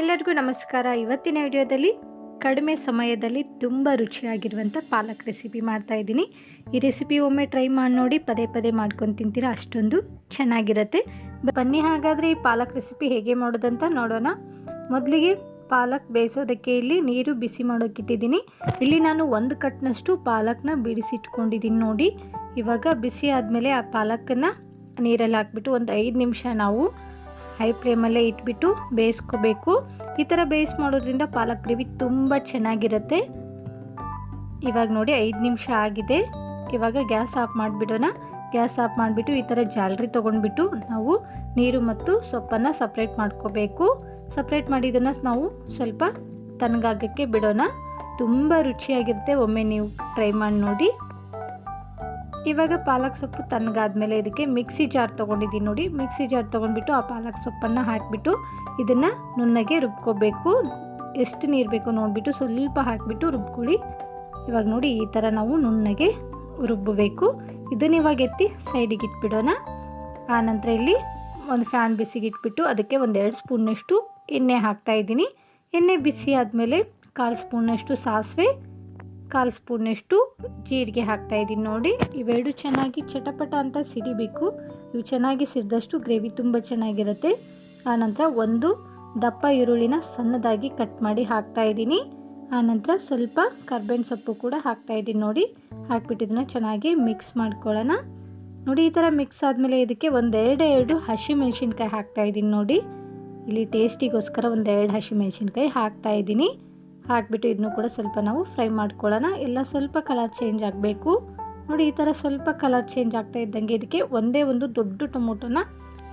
ಎಲ್ಲರಿಗೂ ನಮಸ್ಕಾರ. ಇವತ್ತಿನ ವಿಡಿಯೋದಲ್ಲಿ ಕಡಿಮೆ ಸಮಯದಲ್ಲಿ ತುಂಬ ರುಚಿಯಾಗಿರುವಂಥ ಪಾಲಕ್ ರೆಸಿಪಿ ಮಾಡ್ತಾ ಇದ್ದೀನಿ. ಈ ರೆಸಿಪಿ ಒಮ್ಮೆ ಟ್ರೈ ಮಾಡಿ ನೋಡಿ, ಪದೇ ಪದೇ ಮಾಡ್ಕೊಂಡು ತಿಂತೀರಾ ಅಷ್ಟೊಂದು ಚೆನ್ನಾಗಿರುತ್ತೆ. ಬನ್ನಿ ಹಾಗಾದರೆ ಈ ಪಾಲಕ್ ರೆಸಿಪಿ ಹೇಗೆ ಮಾಡೋದಂತ ನೋಡೋಣ. ಮೊದಲಿಗೆ ಪಾಲಕ್ ಬೇಯಿಸೋದಕ್ಕೆ ಇಲ್ಲಿ ನೀರು ಬಿಸಿ ಮಾಡೋಕ್ಕಿಟ್ಟಿದ್ದೀನಿ ಇಲ್ಲಿ ನಾನು ಒಂದು ಕಟ್ನಷ್ಟು ಪಾಲಕ್ನ ಬಿಡಿಸಿಟ್ಕೊಂಡಿದ್ದೀನಿ ನೋಡಿ. ಇವಾಗ ಬಿಸಿ ಆದಮೇಲೆ ಆ ಪಾಲಕನ್ನು ನೀರಲ್ಲಿ ಹಾಕ್ಬಿಟ್ಟು ಒಂದು ಐದು ನಿಮಿಷ ನಾವು ಹೈ ಫ್ಲೇಮಲ್ಲೇ ಇಟ್ಬಿಟ್ಟು ಬೇಯಿಸ್ಕೋಬೇಕು. ಈ ಥರ ಬೇಯಿಸ್ ಮಾಡೋದ್ರಿಂದ ಪಾಲಕ್ ಗ್ರೇವಿ ತುಂಬ ಚೆನ್ನಾಗಿರುತ್ತೆ. ಇವಾಗ ನೋಡಿ ಐದು ನಿಮಿಷ ಆಗಿದೆ. ಇವಾಗ ಗ್ಯಾಸ್ ಆಫ್ ಮಾಡಿಬಿಡೋಣ. ಗ್ಯಾಸ್ ಆಫ್ ಮಾಡಿಬಿಟ್ಟು ಈ ಥರ ಜಾಲರಿ ತೊಗೊಂಡ್ಬಿಟ್ಟು ನಾವು ನೀರು ಮತ್ತು ಸೊಪ್ಪನ್ನು ಸಪ್ರೇಟ್ ಮಾಡ್ಕೋಬೇಕು. ಸಪ್ರೇಟ್ ಮಾಡಿದ್ದನ್ನು ನಾವು ಸ್ವಲ್ಪ ತಣ್ಣಗಾಗಕ್ಕೆ ಬಿಡೋಣ. ತುಂಬ ರುಚಿಯಾಗಿರುತ್ತೆ. ಒಮ್ಮೆ ನೀವು ಟ್ರೈ ಮಾಡಿ ನೋಡಿ. ಇವಾಗ ಪಾಲಕ್ ಸೊಪ್ಪು ತಣ್ಣಗಾದ್ಮೇಲೆ ಇದಕ್ಕೆ ಮಿಕ್ಸಿ ಜಾರ್ ತೊಗೊಂಡಿದ್ದೀನಿ ನೋಡಿ. ಮಿಕ್ಸಿ ಜಾರ್ ತೊಗೊಂಡ್ಬಿಟ್ಟು ಆ ಪಾಲಕ್ ಸೊಪ್ಪನ್ನು ಹಾಕಿಬಿಟ್ಟು ಇದನ್ನು ನುಣ್ಣಗೆ ರುಬ್ಕೋಬೇಕು. ಎಷ್ಟು ನೀರು ಬೇಕೋ ನೋಡಿಬಿಟ್ಟು ಸ್ವಲ್ಪ ಹಾಕಿಬಿಟ್ಟು ರುಬ್ಕೊಳ್ಳಿ. ಇವಾಗ ನೋಡಿ ಈ ಥರ ನಾವು ನುಣ್ಣಗೆ ರುಬ್ಬಬೇಕು ಇದನ್ನ ಇವಾಗ ಎತ್ತಿ ಸೈಡಿಗೆ ಇಟ್ಬಿಡೋಣ. ಆನಂತರ ಇಲ್ಲಿ ಒಂದು ಫ್ಯಾನ್ ಬಿಸಿಗೆ ಇಟ್ಬಿಟ್ಟು ಅದಕ್ಕೆ ಒಂದು ಎರಡು ಸ್ಪೂನ್ನಷ್ಟು ಎಣ್ಣೆ ಹಾಕ್ತಾ ಇದ್ದೀನಿ. ಎಣ್ಣೆ ಬಿಸಿ ಆದಮೇಲೆ ಕಾಲು ಸ್ಪೂನಷ್ಟು ಸಾಸಿವೆ ಕಾಲು ಸ್ಪೂನಷ್ಟು ಜೀರಿಗೆ ಹಾಕ್ತಾ ಇದ್ದೀನಿ ನೋಡಿ. ಇವೆರಡು ಚೆನ್ನಾಗಿ ಚಟಪಟ ಅಂತ ಸಿಡಿಬೇಕು. ಇವು ಚೆನ್ನಾಗಿ ಸಿಡಿದಷ್ಟು ಗ್ರೇವಿ ತುಂಬ ಚೆನ್ನಾಗಿರುತ್ತೆ. ಆನಂತರ ಒಂದು ದಪ್ಪ ಈರುಳ್ಳಿನ ಸಣ್ಣದಾಗಿ ಕಟ್ ಮಾಡಿ ಹಾಕ್ತಾ ಇದ್ದೀನಿ. ಆನಂತರ ಸ್ವಲ್ಪ ಕರ್ಬೇವಿನ ಸೊಪ್ಪು ಕೂಡ ಹಾಕ್ತಾ ಇದ್ದೀನಿ ನೋಡಿ. ಹಾಕ್ಬಿಟ್ಟು ಇದನ್ನು ಚೆನ್ನಾಗಿ ಮಿಕ್ಸ್ ಮಾಡ್ಕೊಳ್ಳೋಣ. ನೋಡಿ, ಈ ಥರ ಮಿಕ್ಸ್ ಆದಮೇಲೆ ಇದಕ್ಕೆ ಒಂದೆರಡು ಎರಡು ಹಸಿ ಮೆಣಸಿನ್ಕಾಯಿ ಹಾಕ್ತಾ ಇದ್ದೀನಿ ನೋಡಿ. ಇಲ್ಲಿ ಟೇಸ್ಟಿಗೋಸ್ಕರ ಒಂದೆರಡು ಹಸಿ ಮೆಣಸಿನ್ಕಾಯಿ ಹಾಕ್ತಾ ಇದ್ದೀನಿ. ಹಾಕ್ಬಿಟ್ಟು ಇದನ್ನು ಕೂಡ ಸ್ವಲ್ಪ ನಾವು ಫ್ರೈ ಮಾಡ್ಕೊಳ್ಳೋಣ. ಎಲ್ಲ ಸ್ವಲ್ಪ ಕಲರ್ ಚೇಂಜ್ ಆಗಬೇಕು. ನೋಡಿ, ಈ ಥರ ಸ್ವಲ್ಪ ಕಲರ್ ಚೇಂಜ್ ಆಗ್ತಾ ಇದ್ದಂಗೆ ಇದಕ್ಕೆ ಒಂದೇ ಒಂದು ದೊಡ್ಡ ಟೊಮೊಟೊನ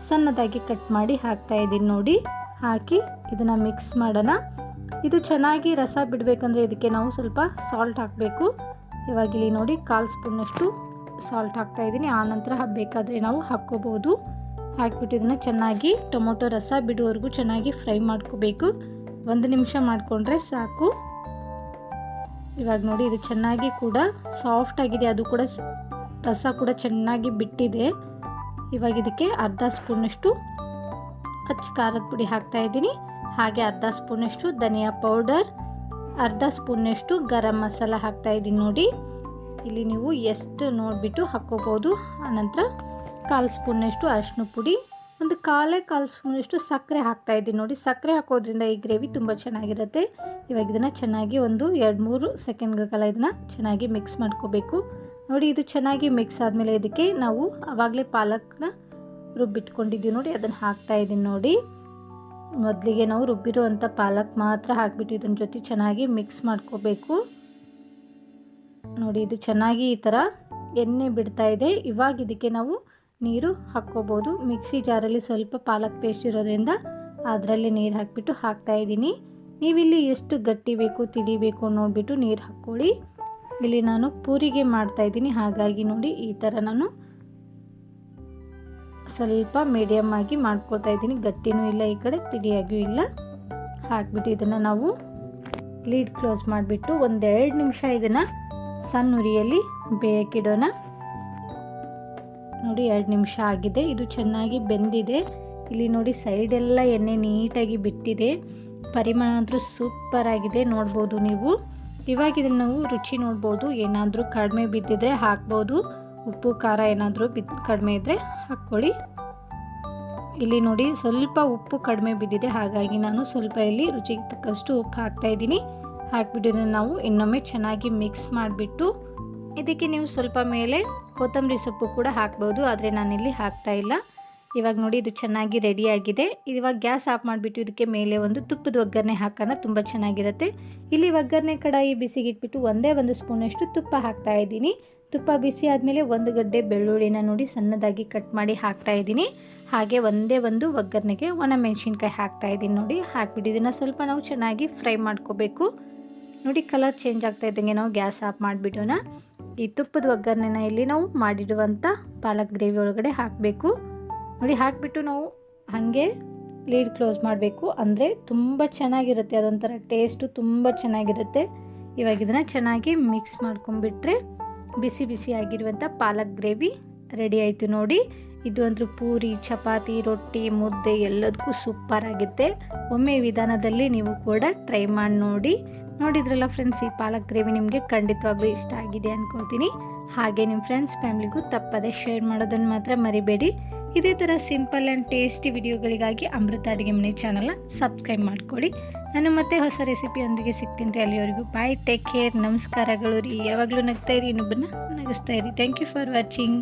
ಸಣ್ಣದಾಗಿ ಕಟ್ ಮಾಡಿ ಹಾಕ್ತಾ ಇದ್ದೀನಿ ನೋಡಿ. ಹಾಕಿ ಇದನ್ನು ಮಿಕ್ಸ್ ಮಾಡೋಣ. ಇದು ಚೆನ್ನಾಗಿ ರಸ ಬಿಡಬೇಕಂದ್ರೆ ಇದಕ್ಕೆ ನಾವು ಸ್ವಲ್ಪ ಸಾಲ್ಟ್ ಹಾಕಬೇಕು. ಇವಾಗ ಇಲ್ಲಿ ನೋಡಿ ಕಾಲು ಸ್ಪೂನಷ್ಟು ಸಾಲ್ಟ್ ಹಾಕ್ತಾ ಇದ್ದೀನಿ. ಆನಂತರ ಬೇಕಾದರೆ ನಾವು ಹಾಕ್ಕೋಬೋದು. ಹಾಕ್ಬಿಟ್ಟು ಇದನ್ನು ಚೆನ್ನಾಗಿ ಟೊಮೊಟೊ ರಸ ಬಿಡುವವರೆಗೂ ಚೆನ್ನಾಗಿ ಫ್ರೈ ಮಾಡ್ಕೋಬೇಕು. ಒಂದು ನಿಮಿಷ ಮಾಡಿಕೊಂಡ್ರೆ ಸಾಕು. ಇವಾಗ ನೋಡಿ, ಇದು ಚೆನ್ನಾಗಿ ಕೂಡ ಸಾಫ್ಟ್ ಆಗಿದೆ. ಅದು ಕೂಡ ರಸ ಕೂಡ ಚೆನ್ನಾಗಿ ಬಿಟ್ಟಿದೆ. ಇವಾಗ ಇದಕ್ಕೆ ಅರ್ಧ ಸ್ಪೂನಷ್ಟು ಅಚ್ಚ ಖಾರದ ಪುಡಿ ಹಾಕ್ತಾ ಇದ್ದೀನಿ. ಹಾಗೆ ಅರ್ಧ ಸ್ಪೂನಷ್ಟು ಧನಿಯಾ ಪೌಡರ್, ಅರ್ಧ ಸ್ಪೂನಷ್ಟು ಗರಂ ಮಸಾಲ ಹಾಕ್ತಾ ಇದ್ದೀನಿ ನೋಡಿ. ಇಲ್ಲಿ ನೀವು ಎಷ್ಟು ನೋಡಿಬಿಟ್ಟು ಹಾಕ್ಕೋಬೋದು. ಆನಂತರ ಕಾಲು ಸ್ಪೂನಷ್ಟು ಅರಿಶಿನ ಪುಡಿ ಒಂದು ಕಾಲೇ ಕಾಲು ಸಕ್ಕರೆ ಹಾಕ್ತಾ ಇದ್ದೀನಿ. ನೋಡಿ, ಸಕ್ಕರೆ ಹಾಕೋದ್ರಿಂದ ಈ ಗ್ರೇವಿ ತುಂಬ ಚೆನ್ನಾಗಿರುತ್ತೆ. ಇವಾಗ ಇದನ್ನು ಚೆನ್ನಾಗಿ ಒಂದು ಎರಡು ಮೂರು ಸೆಕೆಂಡ್ಗಳ ಕಾಲ ಇದನ್ನು ಚೆನ್ನಾಗಿ ಮಿಕ್ಸ್ ಮಾಡ್ಕೋಬೇಕು. ನೋಡಿ, ಇದು ಚೆನ್ನಾಗಿ ಮಿಕ್ಸ್ ಆದಮೇಲೆ ಇದಕ್ಕೆ ನಾವು ಆವಾಗಲೇ ಪಾಲಕ್ನ ರುಬ್ಬಿಟ್ಕೊಂಡಿದ್ದೀವಿ. ನೋಡಿ, ಅದನ್ನು ಹಾಕ್ತಾ ಇದ್ದೀನಿ ನೋಡಿ. ಮೊದಲಿಗೆ ನಾವು ರುಬ್ಬಿರುವಂಥ ಪಾಲಕ್ ಮಾತ್ರ ಹಾಕಿಬಿಟ್ಟು ಇದನ್ನ ಜೊತೆ ಚೆನ್ನಾಗಿ ಮಿಕ್ಸ್ ಮಾಡ್ಕೋಬೇಕು. ನೋಡಿ, ಇದು ಚೆನ್ನಾಗಿ ಈ ಥರ ಎಣ್ಣೆ ಬಿಡ್ತಾ ಇದೆ. ಇವಾಗ ಇದಕ್ಕೆ ನಾವು ನೀರು ಹಾಕ್ಕೋಬೋದು. ಮಿಕ್ಸಿ ಜಾರಲ್ಲಿ ಸ್ವಲ್ಪ ಪಾಲಕ್ ಪೇಸ್ಟ್ ಇರೋದ್ರಿಂದ ಅದರಲ್ಲಿ ನೀರು ಹಾಕಿಬಿಟ್ಟು ಹಾಕ್ತಾ ಇದ್ದೀನಿ. ನೀವಿಲ್ಲಿ ಎಷ್ಟು ಗಟ್ಟಿ ಬೇಕು ತಿಡಿಬೇಕು ನೋಡಿಬಿಟ್ಟು ನೀರು ಹಾಕ್ಕೊಳ್ಳಿ. ಇಲ್ಲಿ ನಾನು ಪೂರಿಗೆ ಮಾಡ್ತಾ ಇದ್ದೀನಿ. ಹಾಗಾಗಿ ನೋಡಿ ಈ ಥರ ನಾನು ಸ್ವಲ್ಪ ಮೀಡಿಯಮ್ ಆಗಿ ಮಾಡ್ಕೊಳ್ತಾ ಇದ್ದೀನಿ. ಗಟ್ಟಿನೂ ಇಲ್ಲ, ಈ ಕಡೆ ತಿಡಿಯಾಗಿಯೂ ಇಲ್ಲ. ಹಾಕ್ಬಿಟ್ಟು ಇದನ್ನು ನಾವು ಲೀಡ್ ಕ್ಲೋಸ್ ಮಾಡಿಬಿಟ್ಟು ಒಂದೆರಡು ನಿಮಿಷ ಇದನ್ನು ಸಣ್ಣ ಉರಿಯಲ್ಲಿ ಬೇಯಕ್ಕಿಡೋಣ ನೋಡಿ ಎರಡು ನಿಮಿಷ ಆಗಿದೆ. ಇದು ಚೆನ್ನಾಗಿ ಬೆಂದಿದೆ. ಇಲ್ಲಿ ನೋಡಿ ಸೈಡೆಲ್ಲ ಎಣ್ಣೆ ನೀಟಾಗಿ ಬಿಟ್ಟಿದೆ. ಪರಿಮಳ ಅಂತೂ ಸೂಪರ್ ಆಗಿದೆ. ನೋಡ್ಬೋದು ನೀವು. ಇವಾಗ ಇದನ್ನು ನಾವು ರುಚಿ ನೋಡ್ಬೋದು. ಏನಾದರೂ ಕಡಿಮೆ ಬಿದ್ದಿದ್ರೆ ಹಾಕ್ಬೋದು. ಉಪ್ಪು, ಖಾರ ಏನಾದರೂ ಬಿದ್ದು ಕಡಿಮೆ ಇದ್ದರೆ ಹಾಕ್ಕೊಳ್ಳಿ. ಇಲ್ಲಿ ನೋಡಿ ಸ್ವಲ್ಪ ಉಪ್ಪು ಕಡಿಮೆ ಬಿದ್ದಿದೆ. ಹಾಗಾಗಿ ನಾನು ಸ್ವಲ್ಪ ಇಲ್ಲಿ ರುಚಿಗೆ ತಕ್ಕಷ್ಟು ಉಪ್ಪು ಹಾಕ್ತಾ ಇದ್ದೀನಿ. ಹಾಕ್ಬಿಟ್ಟು ನಾವು ಇನ್ನೊಮ್ಮೆ ಚೆನ್ನಾಗಿ ಮಿಕ್ಸ್ ಮಾಡಿಬಿಟ್ಟು ಇದಕ್ಕೆ ನೀವು ಸ್ವಲ್ಪ ಮೇಲೆ ಕೊತ್ತಂಬರಿ ಸೊಪ್ಪು ಕೂಡ ಹಾಕ್ಬೋದು, ಆದರೆ ನಾನಿಲ್ಲಿ ಹಾಕ್ತಾ ಇಲ್ಲ. ಇವಾಗ ನೋಡಿ, ಇದು ಚೆನ್ನಾಗಿ ರೆಡಿಯಾಗಿದೆ ಇವಾಗ ಗ್ಯಾಸ್ ಆಫ್ ಮಾಡಿಬಿಟ್ಟು ಇದಕ್ಕೆ ಮೇಲೆ ಒಂದು ತುಪ್ಪದ ಒಗ್ಗರಣೆ ಹಾಕೋಣ, ತುಂಬ ಚೆನ್ನಾಗಿರುತ್ತೆ. ಇಲ್ಲಿ ಒಗ್ಗರಣೆ ಕಡಾಯಿ ಬಿಸಿಗಿಟ್ಬಿಟ್ಟು ಒಂದೇ ಒಂದು ಸ್ಪೂನಷ್ಟು ತುಪ್ಪ ಹಾಕ್ತಾ ಇದ್ದೀನಿ. ತುಪ್ಪ ಬಿಸಿ ಆದಮೇಲೆ ಒಂದು ಗಡ್ಡೆ ಬೆಳ್ಳುಳ್ಳಿನ ನೋಡಿ ಸಣ್ಣದಾಗಿ ಕಟ್ ಮಾಡಿ ಹಾಕ್ತಾ ಇದ್ದೀನಿ. ಹಾಗೆ ಒಂದೇ ಒಂದು ಒಗ್ಗರಣೆಗೆ ಒಣ ಮೆಣಸಿನ್ಕಾಯಿ ಹಾಕ್ತಾ ಇದ್ದೀನಿ ನೋಡಿ. ಹಾಕ್ಬಿಟ್ಟು ಇದನ್ನು ಸ್ವಲ್ಪ ನಾವು ಚೆನ್ನಾಗಿ ಫ್ರೈ ಮಾಡ್ಕೋಬೇಕು. ನೋಡಿ ಕಲರ್ ಚೇಂಜ್ ಆಗ್ತಾ ಇದ್ದಂಗೆ ನಾವು ಗ್ಯಾಸ್ ಆಫ್ ಮಾಡಿಬಿಡೋಣ. ಈ ತುಪ್ಪದ ಒಗ್ಗರಣೆನ ಇಲ್ಲಿ ನಾವು ಮಾಡಿಡುವಂಥ ಪಾಲಕ್ ಗ್ರೇವಿ ಒಳಗಡೆ ಹಾಕಬೇಕು. ನೋಡಿ, ಹಾಕಿಬಿಟ್ಟು ನಾವು ಹಾಗೆ ಲೀಡ್ ಕ್ಲೋಸ್ ಮಾಡಬೇಕು. ಅಂದರೆ ತುಂಬ ಚೆನ್ನಾಗಿರುತ್ತೆ, ಅದೊಂಥರ ಟೇಸ್ಟು ತುಂಬ ಚೆನ್ನಾಗಿರುತ್ತೆ. ಇವಾಗ ಇದನ್ನು ಚೆನ್ನಾಗಿ ಮಿಕ್ಸ್ ಮಾಡ್ಕೊಂಬಿಟ್ರೆ ಬಿಸಿ ಬಿಸಿ ಆಗಿರುವಂಥ ಪಾಲಕ್ ಗ್ರೇವಿ ರೆಡಿ ಆಯಿತು ನೋಡಿ. ಇದು ಪೂರಿ, ಚಪಾತಿ, ರೊಟ್ಟಿ, ಮುದ್ದೆ ಎಲ್ಲದಕ್ಕೂ ಸೂಪರ್ ಆಗುತ್ತೆ. ಒಮ್ಮೆ ವಿಧಾನದಲ್ಲಿ ನೀವು ಕೂಡ ಟ್ರೈ ಮಾಡಿ ನೋಡಿ. ನೋಡಿದ್ರಲ್ಲ ಫ್ರೆಂಡ್ಸ್ ಈ ಪಾಲಕ್ ಗ್ರೇವಿ ನಿಮಗೆ ಖಂಡಿತವಾಗ್ಲೂ ಇಷ್ಟ ಆಗಿದೆ ಅನ್ಕೋತೀನಿ. ಹಾಗೆ ನಿಮ್ಮ ಫ್ರೆಂಡ್ಸ್ ಫ್ಯಾಮಿಲಿಗೂ ತಪ್ಪದೆ ಶೇರ್ ಮಾಡೋದನ್ನು ಮಾತ್ರ ಮರಿಬೇಡಿ. ಇದೇ ಥರ ಸಿಂಪಲ್ ಆ್ಯಂಡ್ ಟೇಸ್ಟಿ ವಿಡಿಯೋಗಳಿಗಾಗಿ ಅಮೃತ ಅಡುಗೆ ಮನೆ ಚಾನಲ್ನ ಸಬ್ಸ್ಕ್ರೈಬ್ ಮಾಡ್ಕೊಳ್ಳಿ ನಾನು ಮತ್ತೆ ಹೊಸ ರೆಸಿಪಿಯೊಂದಿಗೆ ಸಿಗ್ತೀನಿ ರೀ. ಅಲ್ಲಿವರೆಗೂ ಬಾಯ್ ಟೇಕ್ ಕೇರ್ ನಮಸ್ಕಾರಗಳು ರೀ. ಯಾವಾಗಲೂ ನಗ್ತಾ ಇರಿ, ಇನ್ನೊಬ್ಬರನ್ನ ನಗಿಸ್ತಾ ಇರಿ. Thank you for watching